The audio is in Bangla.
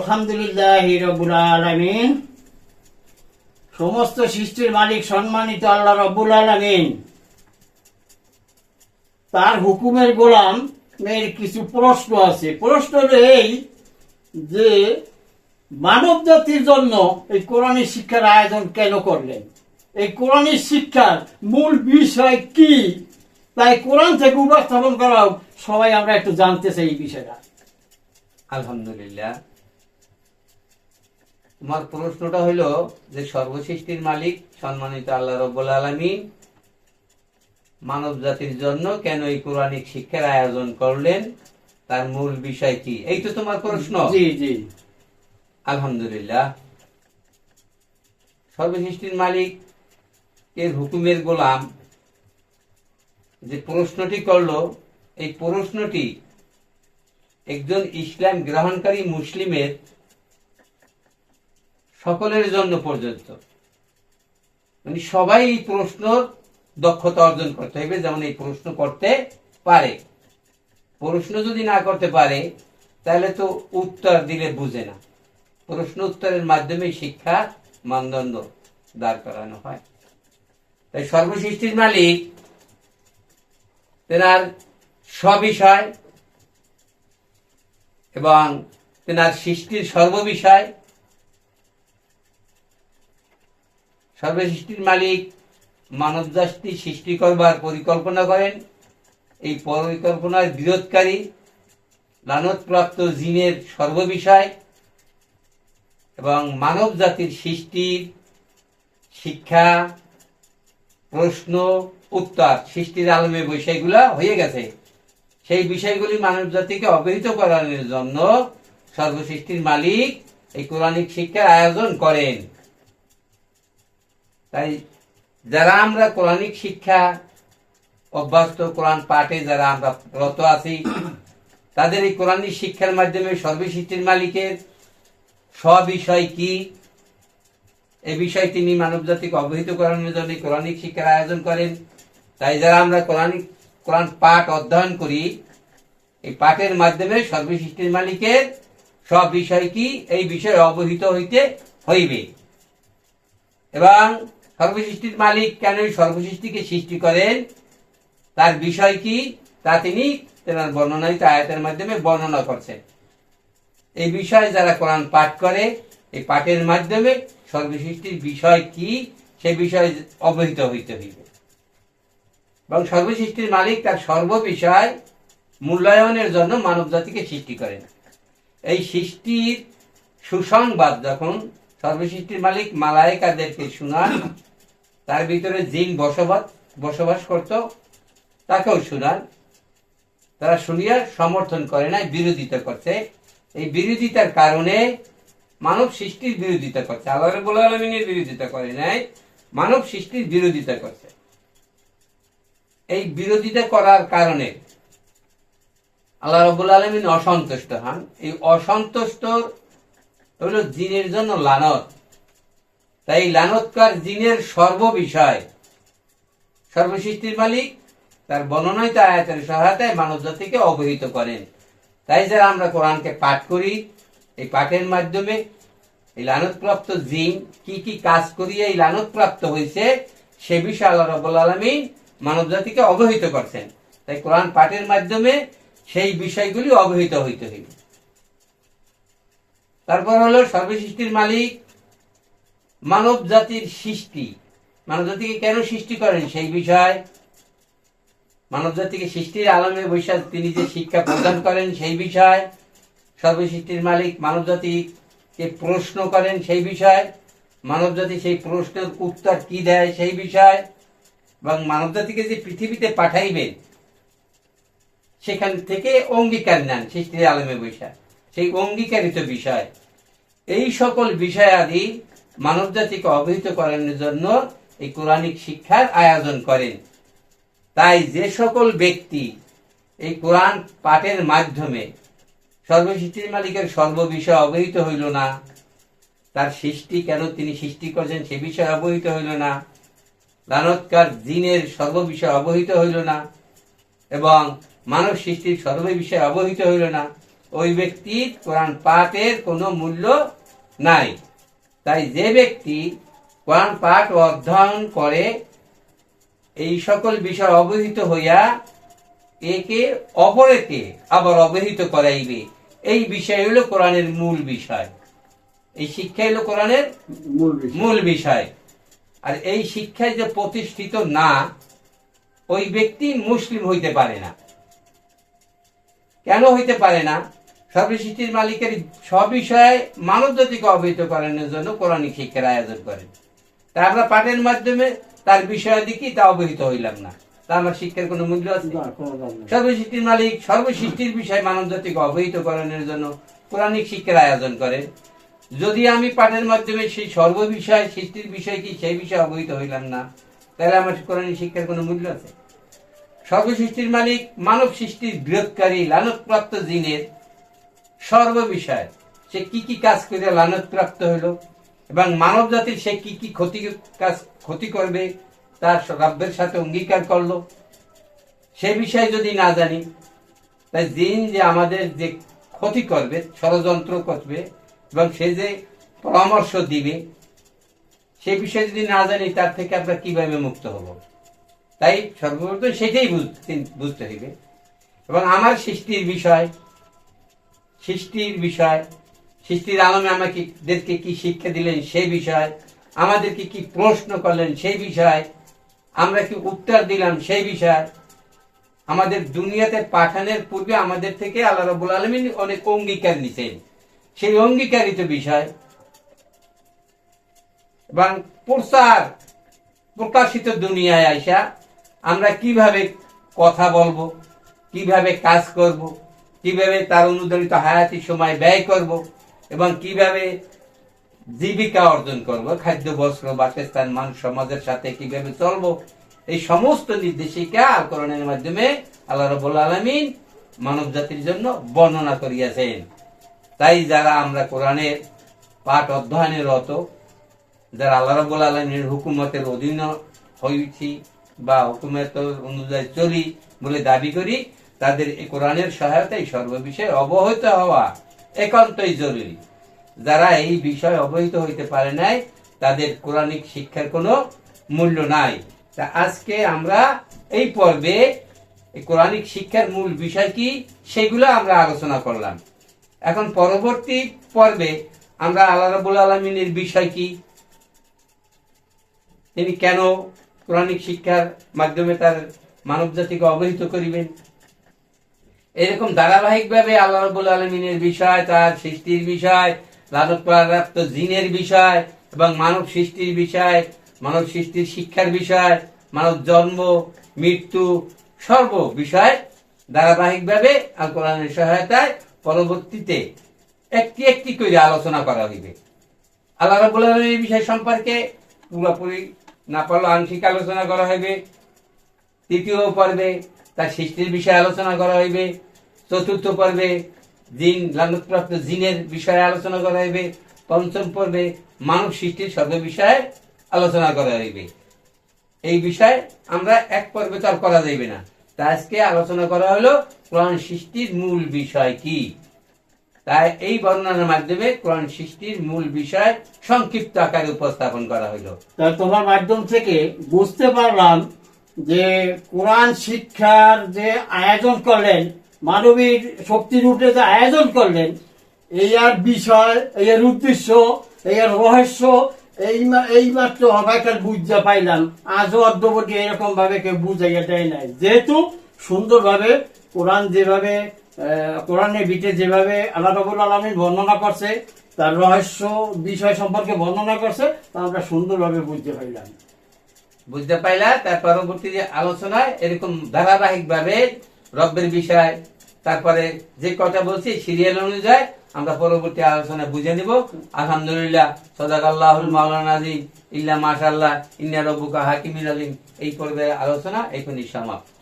আলহামদুলিল্লাহ রবুল আলমিন। সমস্ত সৃষ্টির মালিক সম্মানিত আল্লাহ রব্বুল আলমিন। তার হুকুমের গোলাম এর কিছু প্রশ্ন আছে। প্রশ্ন এই যে মানব জাতির জন্য এই কোরআনের শিক্ষার আয়োজন কেন করলেন? এই কোরআনের শিক্ষার মূল বিষয় কি? তাই কোরআন থেকে উপস্থাপন করা সবাই আমরা একটু জানতে চাই এই বিষয়টা। আলহামদুলিল্লাহ। তোমার প্রশ্নটা হইল যে সর্বসৃষ্টির মালিক সম্মানিত আল্লাহ রব্বুল আলমী মানব জাতির জন্য কেন এই কোরআনিক শিক্ষার আয়োজন করলেন? তার মূল বিষয় কি? এই তো তোমার প্রশ্ন। জি জি। আলহামদুলিল্লাহ। সর্বসৃষ্টির মালিক এর হুকুমের গোলাম যে প্রশ্নটি করল এই প্রশ্নটি একজন ইসলাম গ্রহণকারী মুসলিমের সকলের জন্য প্রযোজ্য মানে সবাই এই প্রশ্ন দক্ষতা অর্জন করতে হবে, যেমন এই প্রশ্ন করতে পারে। প্রশ্ন যদি না করতে পারে, তাহলে তো উত্তর দিলে বুঝে না। প্রশ্ন উত্তরের মাধ্যমে শিক্ষা মানদণ্ড দাঁড় করানো হয়। তাই সর্বসৃষ্টির মালিক, তেনার সবিষয় এবং তেনার সৃষ্টির সর্ববিষয় সর্বসৃষ্টির মালিক মানব জাতি সৃষ্টি করবার পরিকল্পনা করেন। এই পরিকল্পনার বিরোধকারী লানতপ্রাপ্ত জিনের সর্ববিষয় এবং মানব জাতির সৃষ্টির শিক্ষা, প্রশ্ন, উত্তর, সৃষ্টির আলমে বিষয়গুলা হয়ে গেছে। সেই বিষয়গুলি মানব জাতিকে অবহিত করানোর জন্য সর্বসৃষ্টির মালিক এই কোরআনিক শিক্ষার আয়োজন করেন। তাই যারা আমরা কোরআনিক শিক্ষা অভ্যস্ত, কোরআন পাঠে যারা আমরা রত আছি, তাদের এই কোরআনিক শিক্ষার মাধ্যমে সর্বসৃষ্টির মালিকের সবিষয় কি? এ বিষয়ে তিনি মানব জাতিকে অবহিত করানোর জন্য কোরআনিক শিক্ষার আয়োজন করেন। তাই যারা আমরা কোরআনিক, কোরআন পাঠ অধ্যয়ন করি, এই পাঠের মাধ্যমে সর্বসৃষ্টির মালিকের সব বিষয় কি? এই বিষয়ে অবহিত হইতে হইবে। এবং সর্বসৃষ্টির মালিক কেন সর্বসৃষ্টিকে সৃষ্টি করেন? তার বিষয় কি? তা তিনি তেনার বর্ণনায়িত আয়াতের মাধ্যমে বর্ণনা করছেন। এই বিষয়ে যারা কোরআন পাঠ করে, এই পাঠের মাধ্যমে সর্বসৃষ্টির বিষয় কি, সে বিষয়ে অবহিত হইতে হইবে। এবং সর্বসৃষ্টির মালিক তার সর্ববিষয় মূল্যায়নের জন্য মানব জাতিকে সৃষ্টি করেন এই সৃষ্টির সুসংবাদ যখন সর্বসৃষ্টির মালিক মালায়িকাদেরকে শোনান তার ভিতরে জিন বসবাস বসবাস করত, তাকেও শোনান তারা শুনিয়া সমর্থন করে নাই, বিরোধিতা করছে। এই বিরোধিতার কারণে মানব সৃষ্টির বিরোধিতা করছে। আল্লাহ বিরোধিতা করে নাই, মানব সৃষ্টির বিরোধিতা করছে। এই বিরোধিতা করার কারণে আল্লাহ রবুল আলমিন অসন্তুষ্ট হন। এই অসন্তুষ্ট হইল জিনের জন্য লানত। তাই লানতকার জিনের সর্ববিষয় সর্বসৃষ্টির মালিক, তার বর্ণনায়িত আয়াতের সহায়তায় মানব জাতিকে অবহিত করেন। তাই যারা আমরা কোরআনকে পাঠ করি, এই পাঠের মাধ্যমে এই লানতপ্রাপ্ত জিন কি কি কাজ করিয়ে এই লানতপ্রাপ্ত হয়েছে, সে বিষয়ে আল্লাহ রব্বুল আলমিন মানব জাতিকে অবহিত করছেন। তাই কোরআন পাঠের মাধ্যমে সেই বিষয়গুলি অবহিত হইতে হইবে। তারপর হলো সর্বসৃষ্টির মালিক মানব জাতির সৃষ্টি। মানব জাতিকে কেন সৃষ্টি করেন? সেই বিষয় মানব জাতিকে সৃষ্টির আলমে বৈশাখ তিনি যে শিক্ষা প্রদান করেন, সেই বিষয় সর্বসৃষ্টির মালিক মানব জাতিকে প্রশ্ন করেন, সেই বিষয়। মানব জাতি সেই প্রশ্নের উত্তর কি দেয়, সেই বিষয়। এবং মানব জাতিকে যে পৃথিবীতে পাঠাইবেন, সেখান থেকে অঙ্গীকার নেন সৃষ্টির আলমে বৈশাখ। সেই অঙ্গীকারিত বিষয়। এই সকল বিষয় আদি মানব জাতিকে অবহিত করানোর জন্য এই কোরআনিক শিক্ষার আয়োজন করেন। তাই যে সকল ব্যক্তি এই কোরআন পাঠের মাধ্যমে সর্বসৃষ্টির মালিকের সর্ববিষয় অবহিত হইল না, তার সৃষ্টি কেন তিনি সৃষ্টি করেছেন সে বিষয়ে অবহিত হইল না লানৎকার জিনের সর্ববিষয় অবহিত হইল না, এবং মানব সৃষ্টির সর্ব বিষয়ে অবহিত হইল না, ওই ব্যক্তির কোরআন পাঠের কোনো মূল্য নাই। তাই যে ব্যক্তি কোরআন পাঠ ও অধ্যয়ন করে এই সকল বিষয় অবহিত হইয়া একে অপরেকে আবার অবহিত করাইবে এই বিষয় হলো কোরআনের মূল বিষয়। এই শিক্ষা হলো কোরআনের মূল বিষয়। মূল বিষয়। আর এই শিক্ষায় যে প্রতিষ্ঠিত না ওই ব্যক্তি মুসলিম হইতে পারে না। কেন হইতে পারে না? সর্বসৃষ্টির মালিকের সব বিষয়ে মানব জাতিকে অবহিত করানোর জন্য কোরআনিক শিক্ষার আয়োজন করেন তা আমরা পাঠের মাধ্যমে তার বিষয় দেখি তা অবহিত হইলাম না। তা আমার শিক্ষার কোনো মূল্য আছে। সর্বসৃষ্টির মালিক সর্বসৃষ্টির বিষয় মানব জাতিকে অবহিত করানোর জন্য কোরআনিক শিক্ষার আয়োজন করেন যদি আমি পাঠের মাধ্যমে সেই সর্ববিষয় সৃষ্টির বিষয় কি সেই বিষয়ে অবহিত হইলাম না তাহলে আমার কোরআনিক শিক্ষার কোনো মূল্য আছে? সর্বসৃষ্টির মালিক মানব সৃষ্টির বৃহৎকারী লালনপ্রাপ্ত জিনের সর্ববিষয়। সে কি কি কাজ করে লালনপ্রাপ্ত হইল এবং মানব জাতির সে কি কি ক্ষতি কাজ ক্ষতি করবে তার রব্বের সাথে অঙ্গীকার করল। সে বিষয়ে যদি না জানি, তাই দিন যে আমাদের যে ক্ষতি করবে, ষড়যন্ত্র করবে এবং সে যে পরামর্শ দিবে, সে বিষয়ে যদি না জানি, তার থেকে আমরা কীভাবে মুক্ত হব? তাই সর্বপ্রথম সেটাই বুঝতে- বুঝতে হইবে এবং আমার সৃষ্টির বিষয় সৃষ্টির বিষয়, সৃষ্টির আলমে আমাকে দেরকে কি শিক্ষা দিলেন সেই বিষয়, আমাদেরকে কি প্রশ্ন করলেন সেই বিষয়, আমরা কি উত্তর দিলাম সেই বিষয়। আমাদের দুনিয়াতে পাঠানোর পূর্বে আমাদের থেকে আল্লাহ রবুল আলমিন অনেক অঙ্গীকার নিতেন। সেই অঙ্গীকারিত বিষয় এবং প্রচার, প্রকাশিত দুনিয়ায় আইসা আমরা কীভাবে কথা বলব, কীভাবে কাজ করব কীভাবে তার অনুদানিত হায়াতি সময় ব্যয় করব এবং কীভাবে জীবিকা অর্জন করব, খাদ্য, বস্ত্র, বাসস্থান মানুষ সমাজের সাথে কীভাবে চলব, এই সমস্ত নির্দেশিকা আল কোরআনের মাধ্যমে আল্লাহ রবুল আলমিন মানব জাতির জন্য বর্ণনা করিয়াছেন। তাই যারা আমরা কোরআনের পাঠ অধ্যয়নের রত, যারা আল্লাহ রবুল আলমীর হুকুমতের অধীন হয়েছি বা হুকুমত অনুযায়ী চলি বলে দাবি করি তাদের এই কোরআনের সহায়তায় সর্ববিষয়ে অবহিত হওয়া একান্তই জরুরি। যারা এই বিষয়ে অবহিত হইতে পারে নাই, তাদের কোরআনিক শিক্ষার কোনো মূল্য নাই। তা আজকে আমরা এই পর্বে কোরআনিক শিক্ষার মূল বিষয় কি, সেগুলো আমরা আলোচনা করলাম। এখন পরবর্তী পর্বে আমরা আল্লাহ রাবুল আলমিনের বিষয় কি, তিনি কেন কোরআনিক শিক্ষার মাধ্যমে তার মানব জাতিকে অবহিত করিবেন এরকম ধারাবাহিকভাবে আল্লাহ রবুল আলমিনের বিষয়, তার সৃষ্টির বিষয় লালক প্রাপ্ত জিনের বিষয় এবং মানব সৃষ্টির বিষয়, মানব সৃষ্টির শিক্ষার বিষয়, মানব জন্ম, মৃত্যু, সর্ব বিষয় ধারাবাহিকভাবে আল কোরআনের সহায়তায় পরবর্তীতে একটি একটি করে আলোচনা করা হইবে। আল্লাহ রাবুল আলমীর বিষয় সম্পর্কে পুরোপুরি না পারলেও আংশিক আলোচনা করা হইবে। তৃতীয় পর্বে তার সৃষ্টির বিষয়ে আলোচনা করা হইবে, চতুর্থ পর্বে জিন, লালনপ্রাপ্ত জিনের বিষয়ে আলোচনা করা হইবে, পঞ্চম পর্বে মানব সৃষ্টির সর্ব বিষয়ে আলোচনা করা হইবে। এই বিষয়ে আমরা এক পর্বে তো আর করা যাইবে না। তা আজকে আলোচনা করা হলো কোরআন সৃষ্টির মূল বিষয় কি? তাই এই বর্ণনার মাধ্যমে কোরআন সৃষ্টির মূল বিষয় সংক্ষিপ্ত আকারে উপস্থাপন করা হলো তোমার মাধ্যম থেকে বুঝতে পারলাম যে কোরআন শিক্ষার যে আয়োজন করলেন, মানবীর শক্তির উপরে যে আয়োজন করলেন, এই আর বিষয়, এই আর উদ্দেশ্য, এই আর রহস্য, এই এই মাত্র হবাইকার বুঝতে পাইলাম। আজও অদ্যবধি এরকম ভাবে কেউ বুঝাইয়া দেয় নাই। যেহেতু সুন্দরভাবে কোরআন যেভাবে কোরআনের ভিতরে যেভাবে আল্লাহ রবুল আলমী বর্ণনা করছে, তার রহস্য বিষয় সম্পর্কে বর্ণনা করছে, তা আমরা সুন্দরভাবে বুঝতে পারলাম বুঝতে পাইলা? তার পরবর্তী যে আলোচনায় এরকম ধারাবাহিক ভাবে রব্বের বিষয়, তারপরে যে কথা বলছি, সিরিয়াল অনুযায়ী আমরা পরবর্তী আলোচনা বুঝে নিব। আলহামদুলিল্লাহ সদাক আল্লাহুল মাওলানা আজিম ইল্লা মাশাল্লাহ ইন্না রব্বুকা হাকিমিন আলিম এই পর্বের আলোচনা এখনই সমাপ্ত।